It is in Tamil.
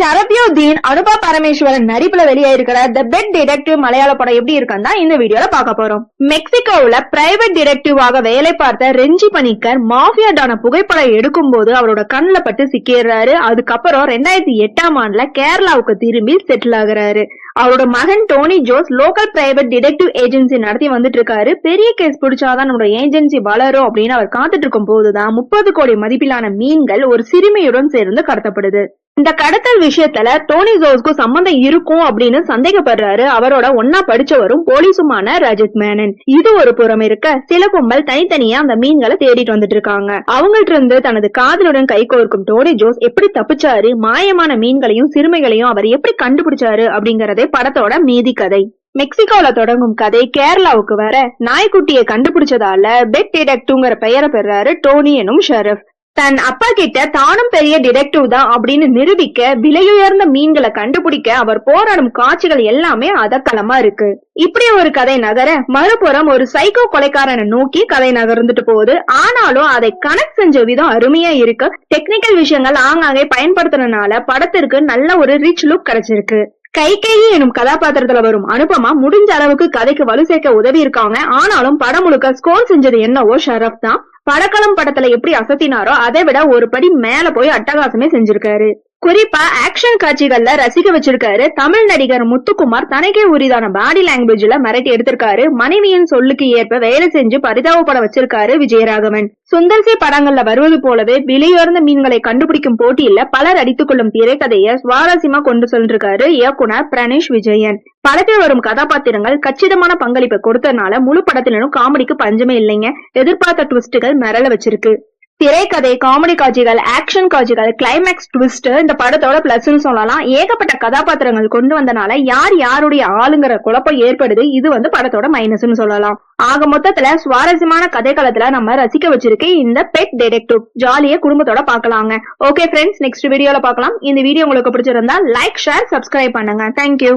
ஷரபியுதீன் அனுபா பரமேஸ்வரன் நடிப்புல வெளியாயிருக்கிற த பெட் டிடெக்டிவ் மலையாள படம் எப்படி இருக்குன்னு தான் இந்த வீடியோல பார்க்க போறோம். மெக்சிகோவுல பிரைவேட் டிடெக்டிவாக வேலை பார்த்த ரெஞ்சி பணிக்கர் மாஃபியாடான புகைப்படம் எடுக்கும் போது அவரோட கண்ணுல பட்டு சிக்கிடுறாரு. அதுக்கப்புறம் ரெண்டாயிரத்தி எட்டாம் ஆண்டுல கேரளாவுக்கு திரும்பி செட்டில் ஆகுறாரு. அவரோட மகன் Tony Jose local private detective agency நடத்தி வந்துட்டு இருக்காரு பெரிய கேஸ் பிடிச்சாதான் நம்மளோட ஏஜென்சி வளரும் அப்படின்னு அவர் காத்துட்டு இருக்கும் போதுதான் முப்பது கோடி மதிப்பிலான மீன்கள் ஒரு சிறுமியுடன் சேர்ந்து கடத்தப்படுது. இந்த கடத்தல் விஷயத்துல டோனி ஜோஸ்க்கு சம்பந்தம் இருக்கும் அப்படின்னு சந்தேகப்படுறாரு. அவரோட ஒன்னா படிச்சவரும் போலீசுமான ரஜித் மேனன். இது ஒரு புறம் இருக்க சில கும்பல் தனித்தனியா அந்த மீன்களை தேடிட்டு வந்துட்டு இருக்காங்க அவங்கள்ட்ட இருந்து தனது காதலுடன் கை கோர்க்கும் டோனி ஜோஸ் எப்படி தப்பிச்சாரு? மாயமான மீன்களையும் சிறுமைகளையும் அவர் எப்படி கண்டுபிடிச்சாரு அப்படிங்கறதே படத்தோட மீதி கதை. மெக்சிகோல தொடங்கும் கதை கேரளாவுக்கு வர நாய்க்குட்டியை கண்டுபிடிச்சதால பெட் டிடெக்டிவ்ங்கிற பெயரை பெறாரு டோனி எனும் ஷெரப் தன் அப்பா கிட்ட தானும் பெரிய டிடெக்டிவ் தான் அப்படின்னு நிரூபிக்க விலையுயர்ந்த மீன்களை கண்டுபிடிக்க அவர் போராடும் காட்சிகள் எல்லாமே அதக்கலமா இருக்கு. இப்படி ஒரு கதை நகர மறுபுறம் ஒரு சைக்கோ கொலைக்காரனை நோக்கி கதை நகர்ந்துட்டு போகுது. ஆனாலும் அதை கனெக்ட் செஞ்ச விதம் அருமையா இருக்கு. டெக்னிக்கல் விஷயங்கள் ஆங்காங்கே பயன்படுத்தினால படத்திற்கு நல்ல ஒரு ரிச் லுக் கிடைச்சிருக்கு. கைகேயி எனும் கதாபாத்திரத்துல வரும் அனுபமா முடிஞ்ச அளவுக்கு கதைக்கு வலு சேர்க்க உதவி இருக்காங்க. ஆனாலும் படம் முழுக்க ஸ்கோர் செஞ்சது என்னவோ ஷரப் தான். படக்களம் படத்துல எப்படி அசத்தினாரோ அதை விட ஒரு படி மேல போய் அட்டகாசமே செஞ்சிருக்காரு. குறிப்பா ஆக்ஷன் காட்சிகள்ல ரசிக்க வச்சிருக்காரு தமிழ் நடிகர் முத்துக்குமார். தனக்கே உரிதான பாடி லாங்குவேஜ்ல மிரட்டி எடுத்திருக்காரு. மனைவியின் சொல்லுக்கு ஏற்ப வேலை செஞ்சு பரிதாபப்பட வச்சிருக்காரு விஜயராகவன். சுந்தர்சி படங்கள்ல வருவது போலவே விலையுயர்ந்த மீன்களை கண்டுபிடிக்கும் போட்டியில பலர் அடித்துக் கொள்ளும் திரைக்கதையை சுவாரஸ்யமா கொண்டு சென்றிருக்காரு இயக்குனர் பிரணேஷ் விஜயன். படத்தில் வரும் கதாபாத்திரங்கள் கச்சிதமான பங்களிப்பை கொடுத்ததுனால முழு படத்திலும் காமெடிக்கு பஞ்சமே இல்லைங்க. எதிர்பார்த்த ட்விஸ்டுகள் மிரள வச்சிருக்கு. திரைக்கதை காமெடி காட்சிகள் ஆக்ஷன் காட்சிகள் கிளைமேக்ஸ் ட்விஸ்ட் இந்த படத்தோட பிளஸ்னு சொல்லலாம். ஏகப்பட்ட கதாபாத்திரங்கள் கொண்டு வந்தனால யார் யாருடைய ஆளுங்கிற குழப்பம் ஏற்படுது? இது வந்து படத்தோட மைனஸ்னு சொல்லலாம். ஆக மொத்தத்துல சுவாரஸ்யமான கதைக்களத்துல நம்ம ரசிக்க வச்சிருக்க இந்த பெட் டிடெக்டிவ் ஜாலிய குடும்பத்தோட பார்க்கலாங்க ஓகே ஃப்ரெண்ட்ஸ் நெக்ஸ்ட் வீடியோல பார்க்கலாம் இந்த வீடியோ உங்களுக்கு பிடிச்சிருந்தா லைக் ஷேர் சப்ஸ்கிரைப் பண்ணுங்க. Thank you